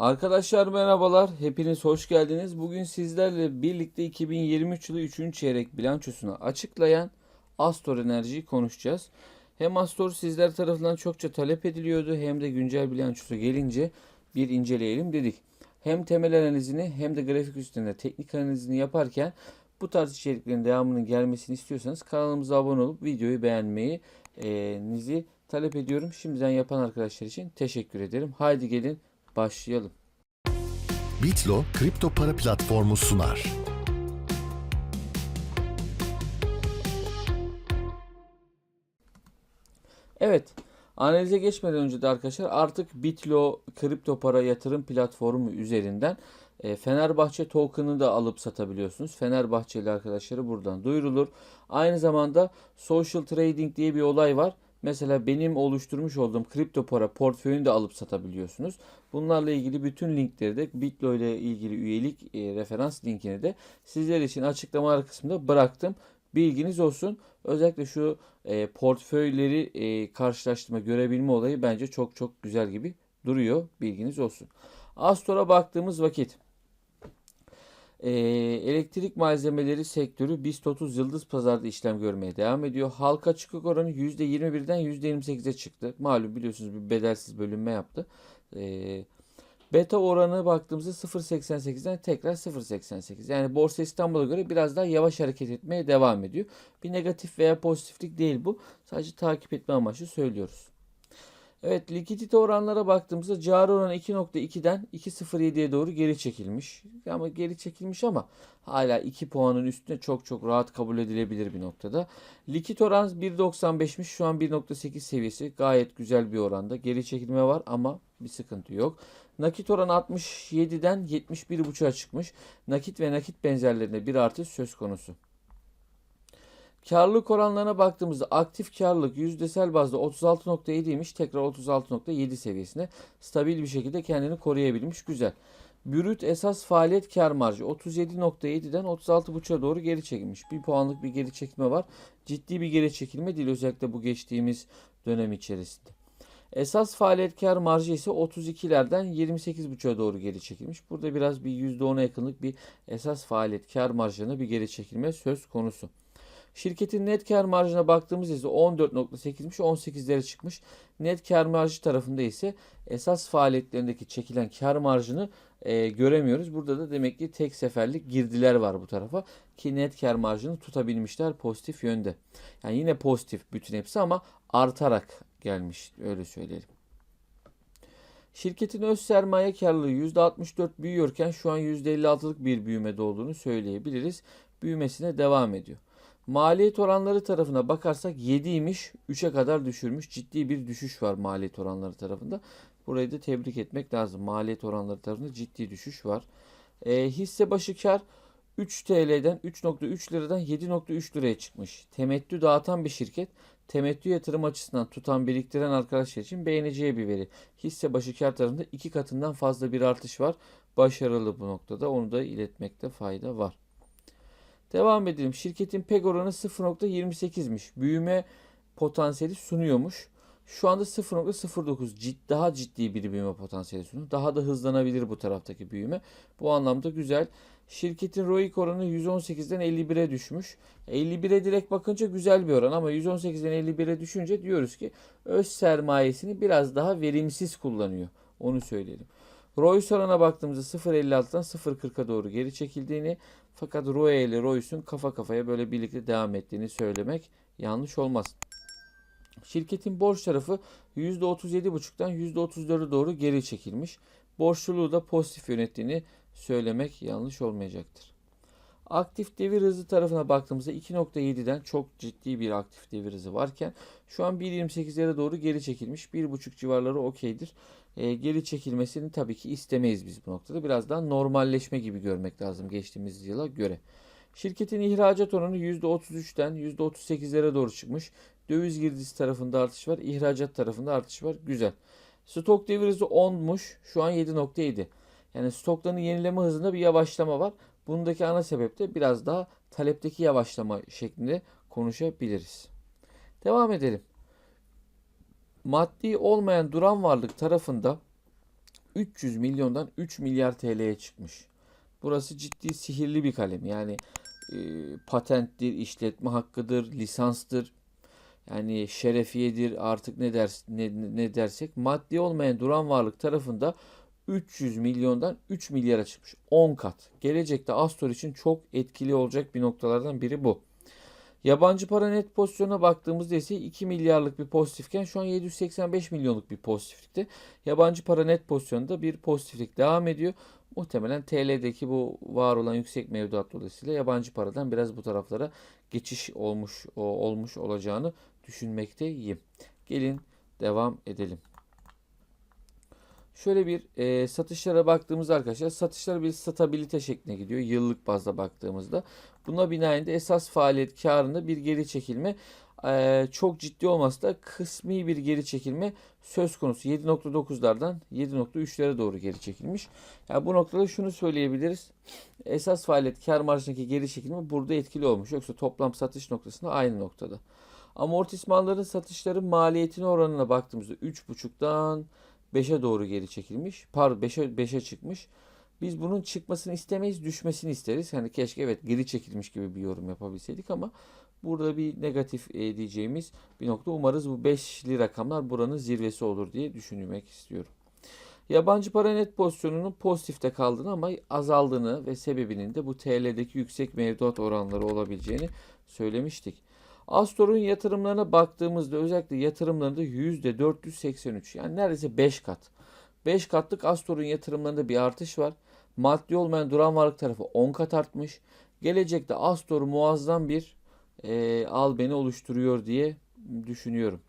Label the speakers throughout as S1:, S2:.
S1: Arkadaşlar merhabalar. Hepiniz hoş geldiniz. Bugün sizlerle birlikte 2023 yılı 3. çeyrek bilançosunu açıklayan Astor Enerji'yi konuşacağız. Hem Astor sizler tarafından çokça talep ediliyordu hem de güncel bilançosu gelince bir inceleyelim dedik. Hem temel analizini hem de grafik üstünde teknik analizini yaparken bu tarz içeriklerin devamının gelmesini istiyorsanız kanalımıza abone olup videoyu beğenmeyi e, nizi talep ediyorum. Şimdiden yapan arkadaşlar için teşekkür ederim. Haydi gelin başlayalım.
S2: Bitlo kripto para platformu sunar.
S1: Evet, analize geçmeden önce de arkadaşlar artık Bitlo kripto para yatırım platformu üzerinden e, Fenerbahçe token'ı da alıp satabiliyorsunuz. Fenerbahçeli arkadaşları buradan duyurulur. Aynı zamanda social trading diye bir olay var. Mesela benim oluşturmuş olduğum kripto para portföyünü de alıp satabiliyorsunuz. Bunlarla ilgili bütün linkleri de Bitlo ile ilgili üyelik e, referans linkini de sizler için açıklamalar kısmında bıraktım. Bilginiz olsun. Özellikle şu e, portföyleri e, karşılaştırma, görebilme olayı bence çok çok güzel gibi duruyor. Bilginiz olsun. Astor'a baktığımız vakit e, elektrik malzemeleri sektörü BIST 30 yıldız pazarda işlem görmeye devam ediyor. Halka çıkık oranı %21'den %28'e çıktı. Malum biliyorsunuz bir bedelsiz bölünme yaptı. E, Beta oranı baktığımızda 0.88'den tekrar 0.88. Yani Borsa İstanbul'a göre biraz daha yavaş hareket etmeye devam ediyor. Bir negatif veya pozitiflik değil bu. Sadece takip etme amaçlı söylüyoruz. Evet likidite oranlara baktığımızda cari oranı 2.2'den 2.07'ye doğru geri çekilmiş. Ama geri çekilmiş ama hala 2 puanın üstünde çok çok rahat kabul edilebilir bir noktada. Likit oran 1.95'miş şu an 1.8 seviyesi gayet güzel bir oranda. Geri çekilme var ama bir sıkıntı yok. Nakit oranı 67'den 71.5'a çıkmış. Nakit ve nakit benzerlerinde bir artış söz konusu. Karlılık oranlarına baktığımızda aktif karlılık yüzdesel bazda 36.7'ymiş. Tekrar 36.7 seviyesine stabil bir şekilde kendini koruyabilmiş. Güzel. Brüt esas faaliyet kar marjı 37.7'den 36.5'a doğru geri çekilmiş. Bir puanlık bir geri çekilme var. Ciddi bir geri çekilme değil özellikle bu geçtiğimiz dönem içerisinde. Esas faaliyet kar marjı ise 32'lerden 28.5'a doğru geri çekilmiş. Burada biraz bir %10'a yakınlık bir esas faaliyet kar marjına bir geri çekilme söz konusu. Şirketin net kar marjına baktığımız ise 14.8'miş 18'lere çıkmış. Net kar marjı tarafında ise esas faaliyetlerindeki çekilen kar marjını e, göremiyoruz. Burada da demek ki tek seferlik girdiler var bu tarafa ki net kar marjını tutabilmişler pozitif yönde. Yani yine pozitif bütün hepsi ama artarak gelmiş öyle söyleyelim. Şirketin öz sermaye karlılığı %64 büyüyorken şu an %56'lık bir büyümede olduğunu söyleyebiliriz. Büyümesine devam ediyor. Maliyet oranları tarafına bakarsak 7'ymiş 3'e kadar düşürmüş. Ciddi bir düşüş var maliyet oranları tarafında. Burayı da tebrik etmek lazım. Maliyet oranları tarafında ciddi düşüş var. E, hisse başı kar 3 TL'den 3.3 liradan 7.3 liraya çıkmış. Temettü dağıtan bir şirket. Temettü yatırım açısından tutan biriktiren arkadaşlar için beğeneceği bir veri. Hisse başı kar tarafında iki katından fazla bir artış var. Başarılı bu noktada. Onu da iletmekte fayda var. Devam edelim. Şirketin PEG oranı 0.28'miş. Büyüme potansiyeli sunuyormuş. Şu anda 0.09 cid, daha ciddi bir büyüme potansiyeli sunuyor. Daha da hızlanabilir bu taraftaki büyüme. Bu anlamda güzel. Şirketin ROIC oranı 118'den 51'e düşmüş. 51'e direkt bakınca güzel bir oran ama 118'den 51'e düşünce diyoruz ki öz sermayesini biraz daha verimsiz kullanıyor. Onu söyleyelim. Royce oranına baktığımızda 0.56'dan 0.40'a doğru geri çekildiğini fakat Roy ile Royce'un kafa kafaya böyle birlikte devam ettiğini söylemek yanlış olmaz. Şirketin borç tarafı %37,5'tan %34'e doğru geri çekilmiş. Borçluluğu da pozitif yönettiğini söylemek yanlış olmayacaktır. Aktif devir hızı tarafına baktığımızda 2.7'den çok ciddi bir aktif devir hızı varken şu an 1.28'lere doğru geri çekilmiş. 1.5 civarları okeydir. E, geri çekilmesini tabii ki istemeyiz biz bu noktada. Biraz daha normalleşme gibi görmek lazım geçtiğimiz yıla göre. Şirketin ihracat oranı %33'ten %38'lere doğru çıkmış. Döviz girdisi tarafında artış var. ihracat tarafında artış var. Güzel. Stok devir hızı 10'muş. Şu an 7.7. Yani stokların yenileme hızında bir yavaşlama var. Bundaki ana sebep de biraz daha talepteki yavaşlama şeklinde konuşabiliriz. Devam edelim. Maddi olmayan duran varlık tarafında 300 milyondan 3 milyar TL'ye çıkmış. Burası ciddi sihirli bir kalem. Yani e, patenttir, işletme hakkıdır, lisanstır. Yani şerefiyedir artık ne ders ne, ne dersek maddi olmayan duran varlık tarafında 300 milyondan 3 milyara çıkmış. 10 kat. Gelecekte Astor için çok etkili olacak bir noktalardan biri bu. Yabancı para net pozisyona baktığımızda ise 2 milyarlık bir pozitifken şu an 785 milyonluk bir pozitiflikte. Yabancı para net pozisyonda bir pozitiflik devam ediyor. Muhtemelen TL'deki bu var olan yüksek mevduat dolayısıyla yabancı paradan biraz bu taraflara geçiş olmuş olmuş olacağını düşünmekteyim. Gelin devam edelim. Şöyle bir e, satışlara baktığımızda arkadaşlar satışlar bir stabilite şekline gidiyor yıllık bazda baktığımızda. Buna binaen de esas faaliyet karında bir geri çekilme e, çok ciddi olmasa da kısmi bir geri çekilme söz konusu. 7.9'lardan 7.3'lere doğru geri çekilmiş. Yani bu noktada şunu söyleyebiliriz. Esas faaliyet kar marjındaki geri çekilme burada etkili olmuş. Yoksa toplam satış noktasında aynı noktada. Amortismanların satışların maliyetine oranına baktığımızda 3.5'dan 5'e doğru geri çekilmiş. Pardon 5'e 5'e çıkmış. Biz bunun çıkmasını istemeyiz, düşmesini isteriz. Hani keşke evet geri çekilmiş gibi bir yorum yapabilseydik ama burada bir negatif e, diyeceğimiz bir nokta. Umarız bu 5'li rakamlar buranın zirvesi olur diye düşünmek istiyorum. Yabancı para net pozisyonunun pozitifte kaldığını ama azaldığını ve sebebinin de bu TL'deki yüksek mevduat oranları olabileceğini söylemiştik. Astor'un yatırımlarına baktığımızda özellikle yatırımlarında %483 yani neredeyse 5 kat. 5 katlık Astor'un yatırımlarında bir artış var. Maddi olmayan duran varlık tarafı 10 kat artmış. Gelecekte Astor muazzam bir e, al oluşturuyor diye düşünüyorum.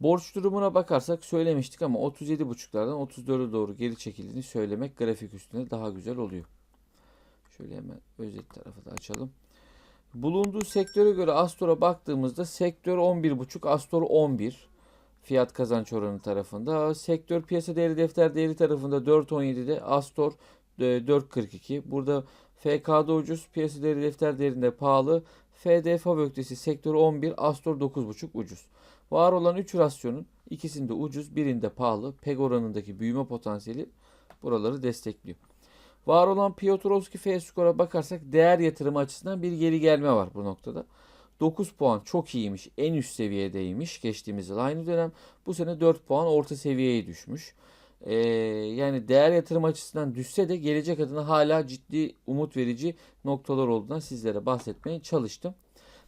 S1: Borç durumuna bakarsak söylemiştik ama 37.5'lardan 34'e doğru geri çekildiğini söylemek grafik üstüne daha güzel oluyor. Şöyle hemen özet tarafı da açalım. Bulunduğu sektöre göre Astor'a baktığımızda sektör 11.5, Astor 11 fiyat kazanç oranı tarafında. Sektör piyasa değeri defter değeri tarafında 4.17'de Astor e, 4.42. Burada FK'da ucuz, piyasa değeri defter değerinde pahalı. FDF öktesi sektör 11, Astor 9.5 ucuz. Var olan 3 rasyonun ikisinde ucuz, birinde pahalı. PEG oranındaki büyüme potansiyeli buraları destekliyor. Var olan Piotrowski F skora bakarsak değer yatırımı açısından bir geri gelme var bu noktada. 9 puan çok iyiymiş. En üst seviyedeymiş geçtiğimiz yıl. Aynı dönem bu sene 4 puan orta seviyeye düşmüş. Ee, yani değer yatırım açısından düşse de gelecek adına hala ciddi umut verici noktalar olduğundan sizlere bahsetmeye çalıştım.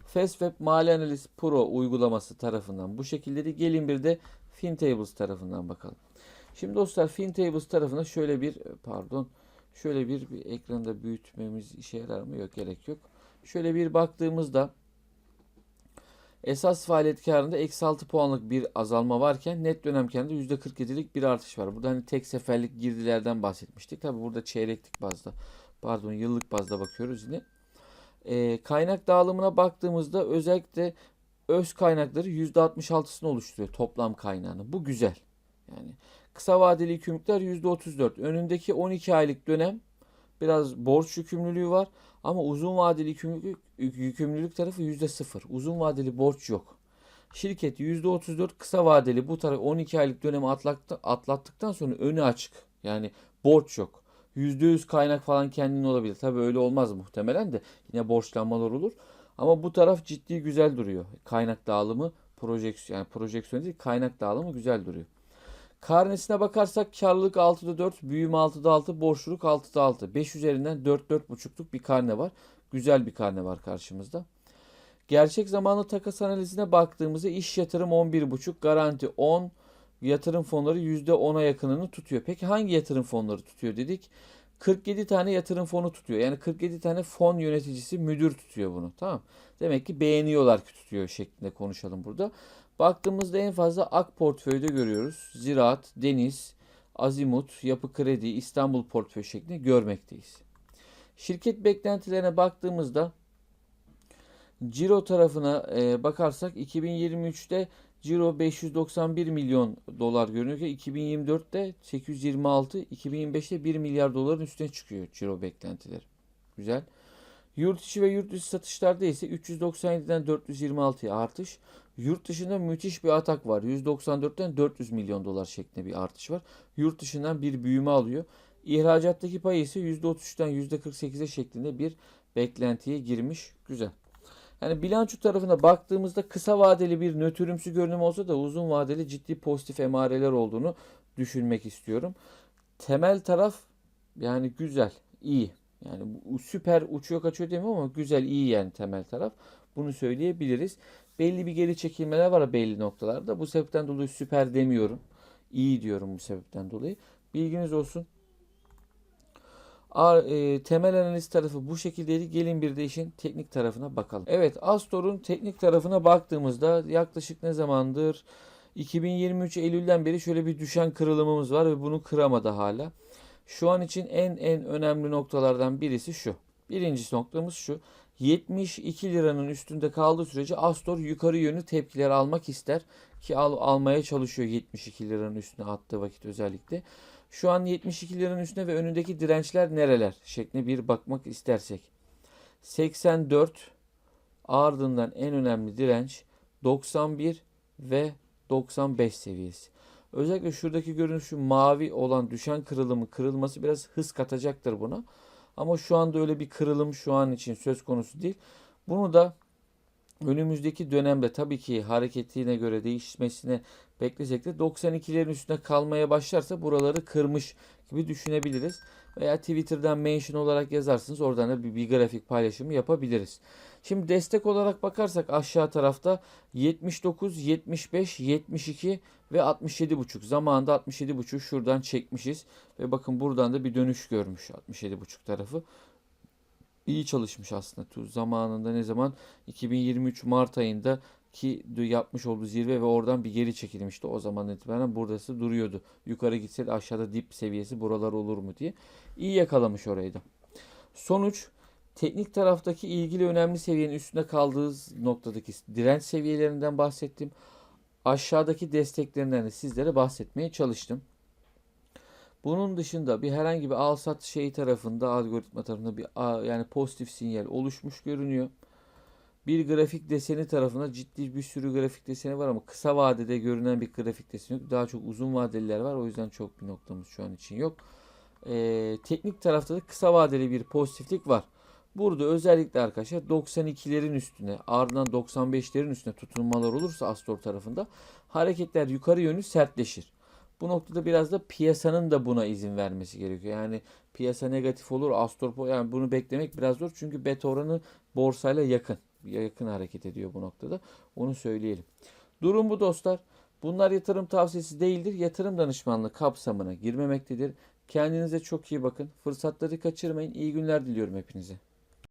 S1: FastWeb Mali Analiz Pro uygulaması tarafından bu şekilde de gelin bir de FinTables tarafından bakalım. Şimdi dostlar FinTables tarafına şöyle bir pardon şöyle bir, bir ekranda büyütmemiz işe yarar mı? Yok gerek yok. Şöyle bir baktığımızda esas faaliyet karında eksi 6 puanlık bir azalma varken net dönem karında %47'lik bir artış var. Burada hani tek seferlik girdilerden bahsetmiştik. Tabi burada çeyreklik bazda pardon yıllık bazda bakıyoruz yine. Ee, kaynak dağılımına baktığımızda özellikle öz kaynakları %66'sını oluşturuyor toplam kaynağını. Bu güzel. Yani kısa vadeli yükümlülükler %34. Önündeki 12 aylık dönem biraz borç yükümlülüğü var ama uzun vadeli yükümlülük, yükümlülük tarafı %0. Uzun vadeli borç yok. Şirket %34 kısa vadeli bu taraf 12 aylık dönemi atlattı, atlattıktan sonra önü açık. Yani borç yok. %100 kaynak falan kendine olabilir. Tabii öyle olmaz muhtemelen de yine borçlanmalar olur. Ama bu taraf ciddi güzel duruyor. Kaynak dağılımı projeksiyon yani projeksiyon değil kaynak dağılımı güzel duruyor. Karnesine bakarsak karlılık 6'da 4, büyüme 6'da 6, borçluluk 6'da 6. 5 üzerinden 4-4,5'luk bir karne var. Güzel bir karne var karşımızda. Gerçek zamanlı takas analizine baktığımızda iş yatırım 11,5, garanti 10, yatırım fonları %10'a yakınını tutuyor. Peki hangi yatırım fonları tutuyor dedik? 47 tane yatırım fonu tutuyor. Yani 47 tane fon yöneticisi müdür tutuyor bunu. Tamam. Demek ki beğeniyorlar ki tutuyor şeklinde konuşalım burada. Baktığımızda en fazla AK portföyde görüyoruz. Ziraat, Deniz, Azimut, Yapı Kredi, İstanbul portföy şeklinde görmekteyiz. Şirket beklentilerine baktığımızda Ciro tarafına e, bakarsak 2023'te Ciro 591 milyon dolar görünüyor. 2024'te 826, 2025'te 1 milyar doların üstüne çıkıyor Ciro beklentileri. Güzel. Yurt içi ve yurt dışı satışlarda ise 397'den 426'ya artış. Yurt dışında müthiş bir atak var. 194'ten 400 milyon dolar şeklinde bir artış var. Yurt dışından bir büyüme alıyor. İhracattaki payı ise %33'ten %48'e şeklinde bir beklentiye girmiş. Güzel. Yani bilanço tarafına baktığımızda kısa vadeli bir nötrümsü görünüm olsa da uzun vadeli ciddi pozitif emareler olduğunu düşünmek istiyorum. Temel taraf yani güzel, iyi. Yani süper uçuyor kaçıyor demiyorum ama güzel, iyi yani temel taraf. Bunu söyleyebiliriz. Belli bir geri çekilmeler var belli noktalarda. Bu sebepten dolayı süper demiyorum. İyi diyorum bu sebepten dolayı. Bilginiz olsun. E, temel analiz tarafı bu şekildeydi. Gelin bir de işin teknik tarafına bakalım. Evet Astor'un teknik tarafına baktığımızda yaklaşık ne zamandır 2023 Eylül'den beri şöyle bir düşen kırılımımız var ve bunu kıramadı hala. Şu an için en en önemli noktalardan birisi şu. Birinci noktamız şu. 72 liranın üstünde kaldığı sürece Astor yukarı yönlü tepkiler almak ister ki al, almaya çalışıyor 72 liranın üstüne attığı vakit özellikle. Şu an 72 liranın üstüne ve önündeki dirençler nereler şeklinde bir bakmak istersek. 84 ardından en önemli direnç 91 ve 95 seviyesi. Özellikle şuradaki görünüşü mavi olan düşen kırılımı kırılması biraz hız katacaktır buna. Ama şu anda öyle bir kırılım şu an için söz konusu değil. Bunu da önümüzdeki dönemde tabii ki hareketine göre değişmesine beklesek de 92'lerin üstüne kalmaya başlarsa buraları kırmış gibi düşünebiliriz. Veya Twitter'dan mention olarak yazarsınız. Oradan da bir, bir grafik paylaşımı yapabiliriz. Şimdi destek olarak bakarsak aşağı tarafta 79, 75, 72 ve 67,5. Zamanında 67,5 şuradan çekmişiz. Ve bakın buradan da bir dönüş görmüş 67,5 tarafı. İyi çalışmış aslında. Tu- Zamanında ne zaman? 2023 Mart ayında ki yapmış olduğu zirve ve oradan bir geri çekilmişti. O zaman itibaren buradası duruyordu. Yukarı gitse de aşağıda dip seviyesi buralar olur mu diye. İyi yakalamış orayı da. Sonuç teknik taraftaki ilgili önemli seviyenin üstünde kaldığı noktadaki direnç seviyelerinden bahsettim. Aşağıdaki desteklerinden de sizlere bahsetmeye çalıştım. Bunun dışında bir herhangi bir al sat şey tarafında algoritma tarafında bir yani pozitif sinyal oluşmuş görünüyor. Bir grafik deseni tarafında ciddi bir sürü grafik deseni var ama kısa vadede görünen bir grafik deseni yok. Daha çok uzun vadeliler var. O yüzden çok bir noktamız şu an için yok. Ee, teknik tarafta da kısa vadeli bir pozitiflik var. Burada özellikle arkadaşlar 92'lerin üstüne ardından 95'lerin üstüne tutunmalar olursa Astor tarafında hareketler yukarı yönlü sertleşir. Bu noktada biraz da piyasanın da buna izin vermesi gerekiyor. Yani piyasa negatif olur, Astor po- yani bunu beklemek biraz zor çünkü beta oranı borsayla yakın. Yakın hareket ediyor bu noktada. Onu söyleyelim. Durum bu dostlar. Bunlar yatırım tavsiyesi değildir. Yatırım danışmanlığı kapsamına girmemektedir. Kendinize çok iyi bakın. Fırsatları kaçırmayın. İyi günler diliyorum hepinize.